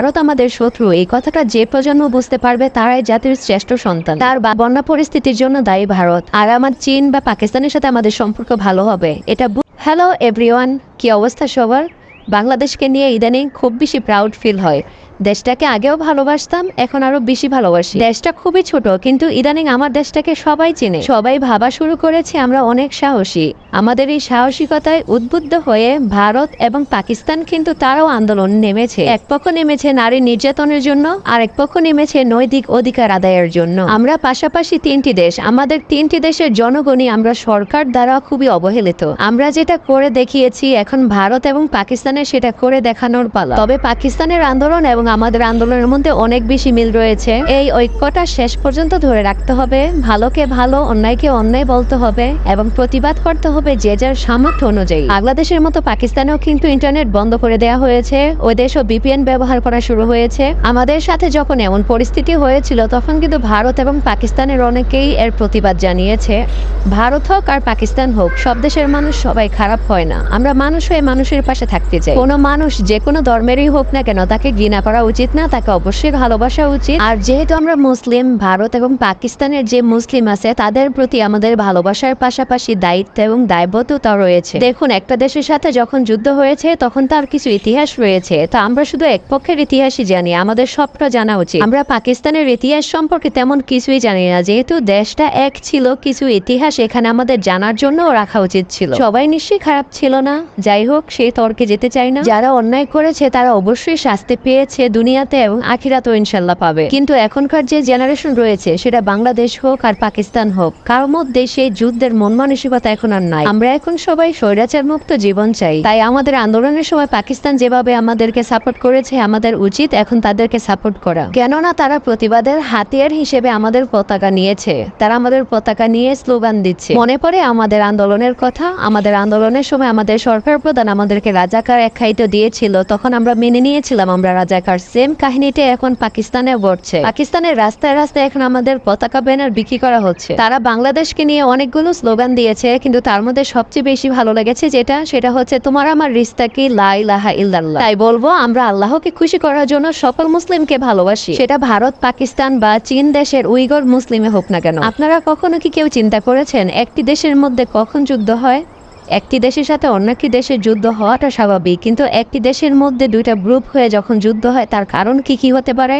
ভারত আমাদের শত্রু। এই কথাটা যে প্রজন্ম বুঝতে পারবে, তারাই জাতির শ্রেষ্ঠ সন্তান। তার বন্যা পরিস্থিতির জন্য দায়ী ভারত। আর আমার চীন বা পাকিস্তানের সাথে আমাদের সম্পর্ক ভালো হবে। এটা হ্যালো এভরিওয়ান কি অবস্থা সবার? বাংলাদেশকে নিয়ে ইদানিং খুব বেশি প্রাউড ফিল হয়। দেশটাকে আগেও ভালোবাসতাম, এখন আরও বেশি ভালোবাসি। দেশটা খুবই ছোট, কিন্তু ইদানিং আমার দেশটাকে সবাই চেনে। সবাই ভাবা শুরু করেছে আমরা অনেক সাহসী। আমাদের এই সাহসিকতায় উদ্বুদ্ধ হয়ে ভারত এবং পাকিস্তান কিন্তু তারাও আন্দোলন নেমেছে। এক পক্ষ নেমেছে নারী নির্যাতনের জন্য আর এক পক্ষ নেমেছে নৈতিক অধিকার আদায়ের জন্য। আমরা পাশাপাশি তিনটি দেশ, আমাদের তিনটি দেশের জনগণই আমরা সরকার দ্বারা খুবই অবহেলিত। আমরা যেটা করে দেখিয়েছি, এখন ভারত এবং পাকিস্তানের সেটা করে দেখানোর পালা। তবে পাকিস্তানের আন্দোলন এবং আমাদের আন্দোলনের মধ্যে অনেক বেশি মিল রয়েছে। এই ঐক্যটা শেষ পর্যন্ত ধরে রাখতে হবে। ভালোকে ভালো, অন্যায়কে অন্যায় বলতে হবে এবং প্রতিবাদ করতে হবে যে যার সামর্থ্য অনুযায়ী। বাংলাদেশের মতো পাকিস্তানেও কিন্তু ইন্টারনেট বন্ধ করে দেওয়া হয়েছে। ওই দেশও বিপিএন ব্যবহার করা শুরু হয়েছে। আমাদের সাথে যখন এমন পরিস্থিতি হয়েছিল, তখন কিন্তু ভারত এবং পাকিস্তানের অনেকেই এর প্রতিবাদ জানিয়েছে। ভারত হোক আর পাকিস্তান হোক, সব দেশের মানুষ সবাই খারাপ হয় না। আমরা মানুষ হয়ে মানুষের পাশে থাকতে চাই। কোনো মানুষ যে কোনো ধর্মেরই হোক না কেন, তাকে ঘৃণা করা উচিত না, তাকে অবশ্যই ভালোবাসা উচিত। আর যেহেতু আমরা মুসলিম, ভারত এবং পাকিস্তানের যে মুসলিম আছে, তাদের প্রতি আমাদের ভালোবাসার পাশাপাশি দায়িত্ব এবং দায়বদ্ধতা রয়েছে। দেখুন, একটা দেশের সাথে যখন যুদ্ধ হয়েছে, তখন তার কিছু ইতিহাস রয়েছে। তো আমরা শুধু এক পক্ষের ইতিহাসই জানি, আমাদের সবটা জানা উচিত। আমরা পাকিস্তানের ইতিহাস সম্পর্কে তেমন কিছুই জানি না, যেহেতু দেশটা এক ছিল, কিছু ইতিহাস এখানে আমাদের জানার জন্য রাখা উচিত ছিল। সবাই নিশ্চয়ই খারাপ ছিল না? যাই হোক সেই তর্কে যেতে চাই না। যারা অন্যায় করেছে, তারা অবশ্যই শাস্তি পেয়েছে। দুনিয়াতে এবং আখিরাতেও ইনশাল্লাহ পাবে। কিন্তু এখনকার যে জেনারেশন রয়েছে, সেটা বাংলাদেশ হোক আর পাকিস্তান হোক কারোর মধ্যে সেই যুদ্ধের মন মানসিকতা এখন আর নাই। আমরা এখন সবাই স্বৈরাচার মুক্ত জীবন চাই। তাই আমাদের আন্দোলনের সময় পাকিস্তান যেভাবে আমাদেরকে সাপোর্ট করেছে, আমাদের উচিত এখন তাদেরকে সাপোর্ট করা। কেননা তারা প্রতিবাদের হাতিয়ার হিসেবে আমাদের পতাকা নিয়েছে। তারা আমাদের পতাকা নিয়ে স্লোগান দিচ্ছে। মনে পড়ে আমাদের আন্দোলনের কথা? আমাদের আন্দোলনের সময় আমাদের সরকার প্রধান আমাদেরকে রাজাকার একখাইতে দিয়েছিল, তখন আমরা মেনে নিয়েছিলাম আমরা রাজাকার সেম কাহিনীটা এখন পাকিস্তানে ঘটছে। পাকিস্তানের রাস্তায় রাস্তায় এখন আমাদের পতাকা ব্যানার বিক্রি করা হচ্ছে। তারা বাংলাদেশকে নিয়ে অনেকগুলো স্লোগান দিয়েছে, কিন্তু তার মধ্যে সবচেয়ে বেশি ভালো লেগেছে যেটা, সেটা হচ্ছে, তোমার আমার রিস্তা কি? লা ইলাহা ইল্লাল্লাহ। তাই বলব, আমরা আল্লাহকে খুশি করার জন্য সকল মুসলিমকে ভালোবাসি। সেটা ভারত, পাকিস্তান বা চীন দেশের উইগর মুসলিমে হোক না কেন। আপনারা কখনো কি কেউ চিন্তা করেছেন, একটি দেশের মধ্যে কখন যুদ্ধ হয়? একটি দেশের সাথে অন্য একটি দেশের যুদ্ধ হওয়াটা স্বাভাবিক, কিন্তু একটি দেশের মধ্যে দুইটা গ্রুপ হয়ে যখন যুদ্ধ হয়, তার কারণ কি কি হতে পারে?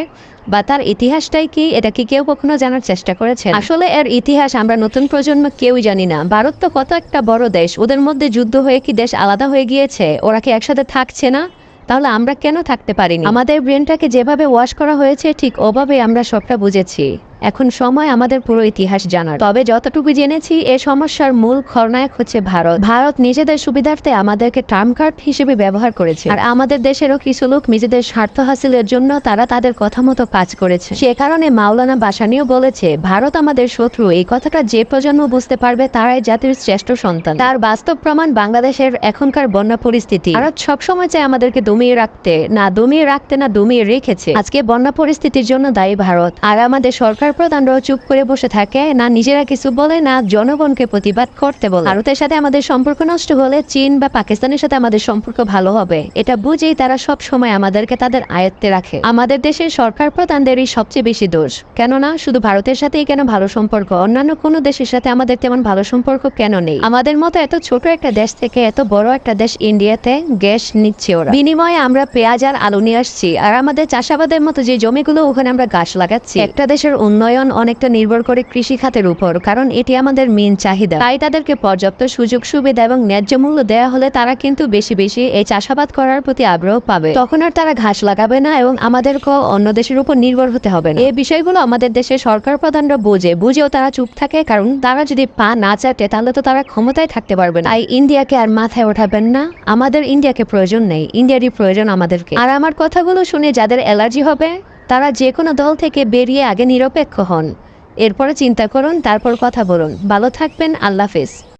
বা তার ইতিহাসটাই কি? এটা কি কেউ কখনো জানার চেষ্টা করেছে আসলে এর ইতিহাস আমরা নতুন প্রজন্ম কেউই জানি না। ভারত তো কত একটা বড় দেশ, ওদের মধ্যে যুদ্ধ হয়ে কি দেশ আলাদা হয়ে গিয়েছে? ওরা কি একসাথে থাকছে না? তাহলে আমরা কেন থাকতে পারিনি? আমাদের ব্রেনটাকে যেভাবে ওয়াশ করা হয়েছে, ঠিক ওভাবে আমরা সবটা বুঝেছি। এখন সময় আমাদের পুরো ইতিহাস জানার। তবে যতটুকু জেনেছি, এ সমস্যার মূল খলনায়ক হচ্ছে ভারত। ভারত নিজেদের সুবিধার্থে আমাদেরকে টার্ম কার্ড হিসেবে ব্যবহার করেছে। আর আমাদের দেশেরও কিছু লোক নিজেদের স্বার্থ হাসিলের জন্য তারা তাদের কথা মতো কাজ করেছে। সে কারণে মাওলানা বাসানিও বলেছে, ভারত আমাদের শত্রু। এই কথাটা যে প্রজন্ম বুঝতে পারবে তারাই জাতির শ্রেষ্ঠ সন্তান। তার বাস্তব প্রমাণ বাংলাদেশের এখনকার বন্যা পরিস্থিতি। ভারত সবসময় চায় আমাদেরকে দমিয়ে রাখতে। না দমিয়ে রাখতে, না দমিয়ে রেখেছে। আজকে বন্যা পরিস্থিতির জন্য দায়ী ভারত। আর আমাদের সরকার প্রধানরাও চুপ করে বসে থাকে, না নিজেরা কিছু বলে, না জনগণকে প্রতিবাদ করতে বলে। ভারতের সাথে আমাদের সম্পর্ক নষ্ট হলে চীন বা পাকিস্তানের সাথে আমাদের সম্পর্ক ভালো হবে। এটা বুঝেই তারা সব সময় আমাদেরকে তাদের আয়ত্তে রাখে। আমাদের দেশের সরকার প্রধানদেরই সবচেয়ে বেশি দোষ। কেননা শুধু ভারতের সাথেই কেন ভালো সম্পর্ক, অন্যান্য কোনো দেশের সাথে আমাদের তেমন ভালো সম্পর্ক কেন নেই? আমাদের মতো এত ছোট একটা দেশ থেকে এত বড় একটা দেশ ইন্ডিয়াতে গ্যাস নিচ্ছে ওরা। বিনিময়ে আমরা পেঁয়াজ আর আলু নিয়ে আসছি, আর আমাদের চাষাবাদের মতো যে জমিগুলো ওখানে আমরা গাছ লাগাচ্ছি, একটা দেশের উন্নয়ন অনেকটা নির্ভর করে কৃষি খাতের উপর, কারণ এটি আমাদের মেন চাহিদা। তাই তাদেরকে পর্যাপ্ত সুযোগ, সুবিধা এবং ন্যায্য মূল্য দেওয়া হলে তারা কিন্তু বেশি বেশি এই চাষাবাদ করার প্রতি আগ্রহ পাবে। তখন আর তারা ঘাস লাগাবে না এবং আমাদেরকেও অন্য দেশের উপর নির্ভর হতে হবে না। এই বিষয়গুলো আমাদের দেশের সরকার প্রধানরা বোঝে, বুঝেও তারা চুপ থাকে, কারণ তারা যদি পা না চাটে তাহলে তো তারা ক্ষমতায় থাকতে পারবে না। তাই ইন্ডিয়াকে আর মাথায় ওঠাবেন না, আমাদের ইন্ডিয়াকে প্রয়োজন নেই, ইন্ডিয়ারই প্রয়োজন আমাদেরকে। আর আমার কথাগুলো শুনে যাদের অ্যালার্জি হবে তারা যে কোনো দল থেকে বেরিয়ে আগে নিরপেক্ষ হন। এরপরে চিন্তা করুন, তারপর কথা বলুন। ভালো থাকবেন, আল্লাহ হাফেজ।